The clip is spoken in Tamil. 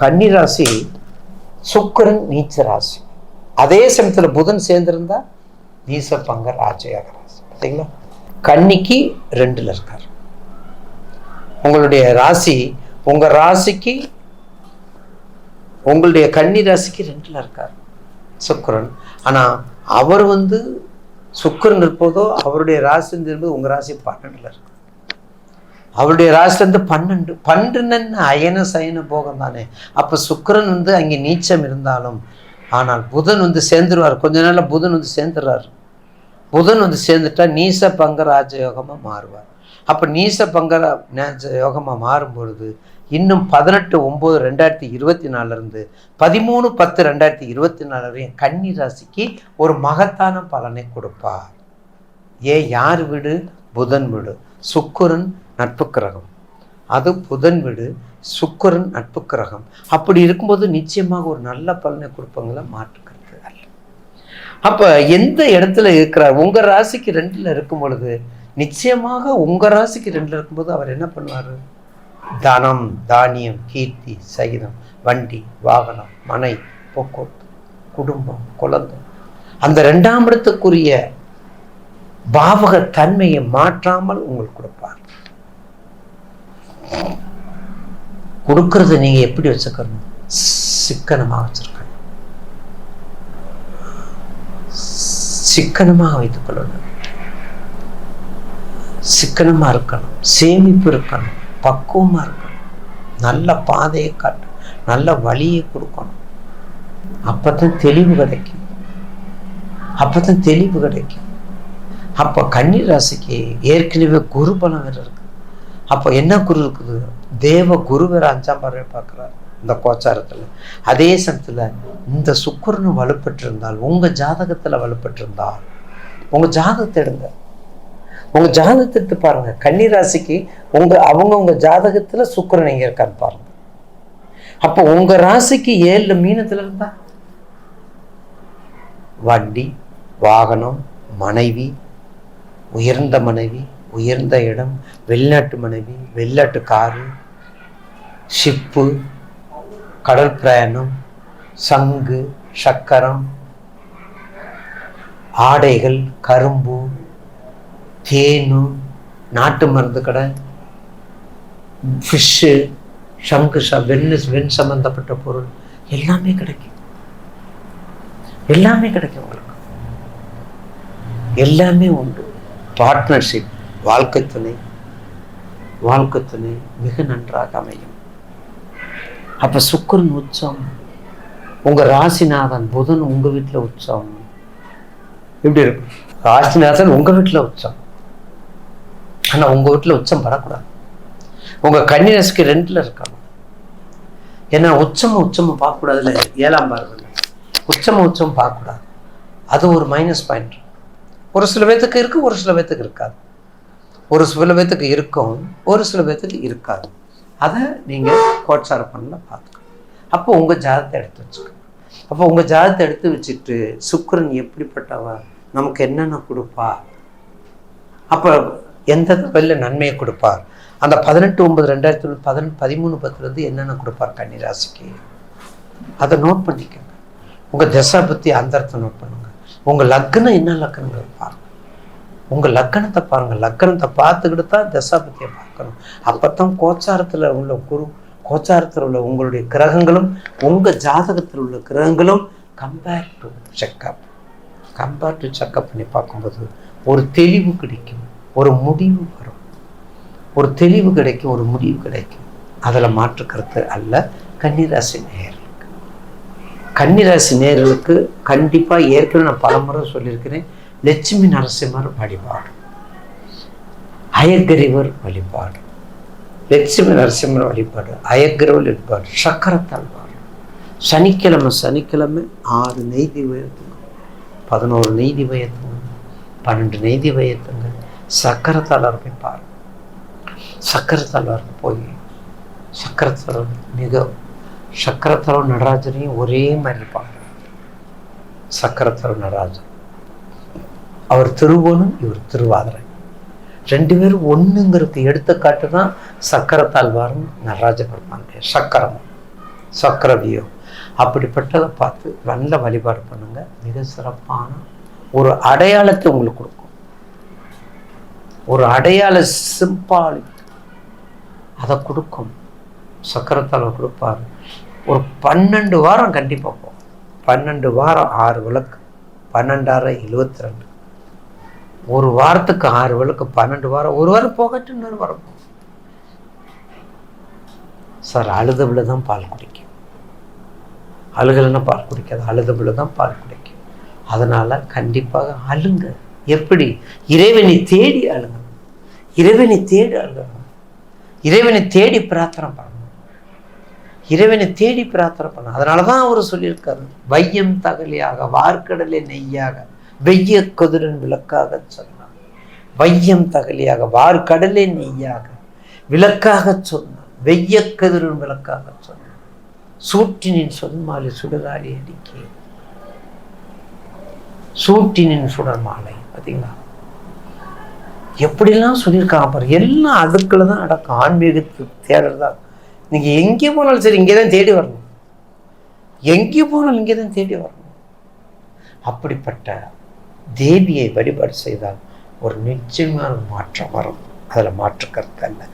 கன்னி ராசி சுக்கிரன் நீச்ச ராசி அதே சமயத்தில் புதன் சேர்ந்திருந்தா நீச பங்க ராஜயோக ராசி. பார்த்தீங்களா கன்னிக்கு ரெண்டுல இருக்கார். உங்களுடைய ராசி உங்க ராசிக்கு உங்களுடைய கன்னி ராசிக்கு ரெண்டுல இருக்கார் சுக்கரன். ஆனா அவர் வந்து சுக்கிரன் இருப்பதோ அவருடைய ராசி என்பது உங்க ராசி பன்னெண்டுல இருக்கு. அவருடைய ராசிலேருந்து பன்னெண்டு பன்னெண்டுன்னு அயன சயன போகம் தானே. அப்போ சுக்கரன் வந்து அங்கே நீச்சம் இருந்தாலும் ஆனால் புதன் வந்து சேர்ந்துருவார். கொஞ்ச நாளில் புதன் வந்து சேர்ந்துடுறாரு. புதன் வந்து சேர்ந்துட்டா நீச பங்க ராஜயோகமாக மாறுவார். அப்போ நீச பங்க ராஜ யோகமாக மாறும் பொழுது இன்னும் பதினெட்டு ஒம்பது ரெண்டாயிரத்தி இருபத்தி நாலுலேருந்து பதிமூணு பத்து ரெண்டாயிரத்தி இருபத்தி நாலு வரையும் கன்னி ராசிக்கு ஒரு மகத்தான பலனை கொடுப்பார். ஏன் யார் வீடு? புதன் வீடு. சுக்குரன் நட்பு கிரகம் அது புதன் வீடு சுக்கரன் நட்பு கிரகம் அப்படி இருக்கும்போது நிச்சயமாக ஒரு நல்ல பலனை கொடுப்பாங்களா மாற்றுக்கிறது அல்ல. அப்போ எந்த இடத்துல இருக்கிறார்? உங்கள் ராசிக்கு ரெண்டில் இருக்கும் பொழுது நிச்சயமாக உங்கள் ராசிக்கு ரெண்டில் இருக்கும்போது அவர் என்ன பண்ணுவார்? தனம் தானியம் கீர்த்தி சகிதம் வண்டி வாகனம் மனை போக்குவரத்து குடும்பம் குழந்தை. அந்த ரெண்டாம் இடத்துக்குரிய பாவக தன்மையை மாற்றாமல் உங்களுக்கு கொடுப்பார். கொடுக்கறது நீங்க எப்படி வச்சுக்கணும்? சிக்கனமாக வச்சிருக்கணும். சிக்கனமாக வைத்துக் கொள்ளணும். சிக்கனமா இருக்கணும். சேமிப்பு இருக்கணும். பக்குவமா இருக்கணும். நல்ல பாதையை காட்டணும். நல்ல வழியை கொடுக்கணும். அப்பதான் தெளிவு கிடைக்கும். அப்பதான் தெளிவு கிடைக்கும். அப்போ கன்னி ராசிக்கு ஏற்கனவே குரு பலம் இருக்கு. அப்போ என்ன குரு இருக்குது? தேவ குரு வேற அஞ்சாம் பார்வை பார்க்குறார். இந்த கோச்சாரத்தில். அதே சமயத்தில் இந்த சுக்கரனும் வலுப்பட்டிருந்தால் உங்கள் ஜாதகத்தில் வலுப்பட்டிருந்தால் உங்கள் ஜாதகத்தை எடுங்க. உங்கள் ஜாதகத்தை எடுத்து பாருங்கள் கன்னி ராசிக்கு உங்கள் அவங்க உங்கள் ஜாதகத்தில் சுக்கரன் எங்க இருக்கான்னு பாருங்க. அப்போ உங்கள் ராசிக்கு ஏழு மீனத்தில் இருந்தா? வண்டி வாகனம் மனைவி உயர்ந்த மனைவி உயர்ந்த இடம் வெளிநாட்டு மனைவி வெளிநாட்டு காரு ஷிப்பு கடல் பிரயாணம் சங்கு சக்கரம் ஆடைகள் கரும்பு தேனு நாட்டு மருந்து கடை ஃபிஷ்ஷு சங்கு ச வெண் வெண் சம்மந்தப்பட்ட பொருள் எல்லாமே கிடைக்கும். எல்லாமே கிடைக்கும் உங்களுக்கு. எல்லாமே உண்டு. பார்ட்னர்ஷிப் வாழ்க்கை துணை வாழ்க்கை துணை மிக நன்றாக அமையும். அப்போ சுக்கிரன் உச்சம் உங்க ராசிநாதன் புதன் உங்க வீட்டுல உச்சம். எப்படி இருக்கும் ராசிநாதன் உங்க வீட்டுல உச்சம். ஆனா உங்க வீட்டுல உச்சம் படக்கூடாது. உங்க கன்னிராசிக்கு ரெண்டில் இருக்கணும். ஏன்னா உச்சம் உச்சமும் பார்க்கக்கூடாதுல ஏழாம் பார்வையில் உச்சம் உச்சமும் பார்க்கக்கூடாது. அது ஒரு மைனஸ் பாயிண்ட் ஒரு சில பேர்த்துக்கு இருக்கு ஒரு சில பேர்த்துக்கு இருக்காது. ஒரு சில பேர்த்துக்கு இருக்கும் ஒரு சில பேர்த்துக்கு இருக்காது. அதை நீங்கள் கோட்சார பண்ணல பார்த்துக்கணும் அப்போ உங்கள் ஜாதத்தை எடுத்து வச்சுக்கணும். அப்போ உங்கள் ஜாதத்தை எடுத்து வச்சுட்டு சுக்கரன் எப்படிப்பட்டவா நமக்கு என்னென்ன கொடுப்பா? அப்போ எந்த வெளில நன்மையை கொடுப்பார்? அந்த பதினெட்டு ஒன்பது ரெண்டாயிரத்தி ஒன்று பதினெட்டு பதிமூணு பத்துலேருந்து என்னென்ன கொடுப்பார் கன்னிராசிக்கு? அதை நோட் பண்ணிக்கோங்க. உங்கள் தசா பற்றி அந்தரத்தை நோட் பண்ணுங்கள் உங்கள் லக்னம் என்ன லக்னங்கள் பாருங்கள் உங்கள் லக்கணத்தை பாருங்கள் லக்கணத்தை பார்த்துக்கிட்டு தான் தசாபத்தியை பார்க்கணும். அப்பதான் கோச்சாரத்தில் உள்ள குரு கோச்சாரத்தில் உள்ள உங்களுடைய கிரகங்களும் உங்கள் ஜாதகத்தில் உள்ள கிரகங்களும் compare to checkup compare to checkup பண்ணி பார்க்கும்போது ஒரு தெளிவு கிடைக்கும். ஒரு முடிவு வரும். ஒரு தெளிவு கிடைக்கும் ஒரு முடிவு கிடைக்கும். அதில் மாற்றுக்கிறது அல்ல. கன்னிராசி நேயர்களுக்கு. கன்னிராசி நேயர்களுக்கு கண்டிப்பாக ஏற்கனவே நான் பலமுறை சொல்லியிருக்கிறேன். லட்சுமி நரசிம்மர் வழிபாடு. அயக்கிரிவர் வழிபாடு. லட்சுமி நரசிம்மர் வழிபாடு அயக்கிரவர் வழிபாடு சக்கரத்தாழ்வார் சனிக்கிழமை சனிக்கிழமை ஆறு நெய்தி உயர்த்துங்க. பதினோரு நெய்தி உயர்த்துங்க. பன்னெண்டு நெய்தி உயர்த்துங்க. சக்கரத்தாளர் போய் பாருங்க சக்கரத்தாளர் போய் சக்கரத்தாளர் மிக சக்கரத்தாளர் நடராஜனையும் ஒரே மாதிரி இருப்பாங்க சக்கரத்தாளர் நடராஜன். அவர் திருவோனும் இவர் திருவாதிரை. ரெண்டு பேரும் ஒண்ணுங்கிறது எடுத்துக்காட்டு தான் சக்கரத்தாழ்வாரும் நடராஜ பெருமான் சக்கரமும் சக்கரவியோ. அப்படிப்பட்டதை பார்த்து நல்ல வழிபாடு பண்ணுங்க. மிக சிறப்பான ஒரு அடையாளத்தை உங்களுக்கு கொடுக்கும். ஒரு அடையாள சிம்பாலி. அதை கொடுக்கும். சக்கரத்தால் கொடுப்பாரு. ஒரு பன்னெண்டு வாரம் கண்டிப்பாக போகும். பன்னெண்டு வாரம் ஆறு விளக்கு. பன்னெண்டாயிரம் எழுபத்தி ரெண்டு. ஒரு வாரத்துக்கு ஆறு விளக்கு பன்னெண்டு வாரம் ஒரு வாரம் போகட்டும் இன்னொரு வாரம் போகும் சார் அழுதவில தான் பால் குடிக்கும். அழுகலைன்னா பால் குடிக்காது அழுதவில தான் பால் குடிக்கும். அதனால கண்டிப்பாக அழுங்க. எப்படி? இறைவனை தேடி அழுங்க இறைவனை தேடி அழுகணும். இறைவனை தேடி பிரார்த்தனை பண்ணணும். இறைவனை தேடி பிரார்த்தனை பண்ணணும். அதனால தான் அவர் சொல்லியிருக்காரு வையம் தகலியாக வார்க்கடலை நெய்யாக வெய்ய கொதிரன் விளக்காக சொன்னான். வையம் தகலியாக வார்கடலே நெய்யாக விளக்காக சொன்னான். வெய்ய கதிரன் விளக்காக சொன்னான். சூட்டினின் சொன்மாலை சுடுகாடி அடிக்க. சூட்டினின் சுடர் மாலை பார்த்தீங்களா எப்படிலாம் சொல்லியிருக்காங்க பாரு எல்லாம் அதுக்குள்ள தான் நடக்கும். ஆன்மீகத்து தேடல் தான். நீங்க எங்கே போனாலும் சரி இங்கே தான் தேடி வரணும். எங்கே போனாலும் இங்கே தான் தேடி வரணும். அப்படிப்பட்ட தேவியை வழிபாடு செய்தால் ஒரு நிச்சயமான மாற்றம் வரும். அதில் மாற்று கருத்து அல்ல.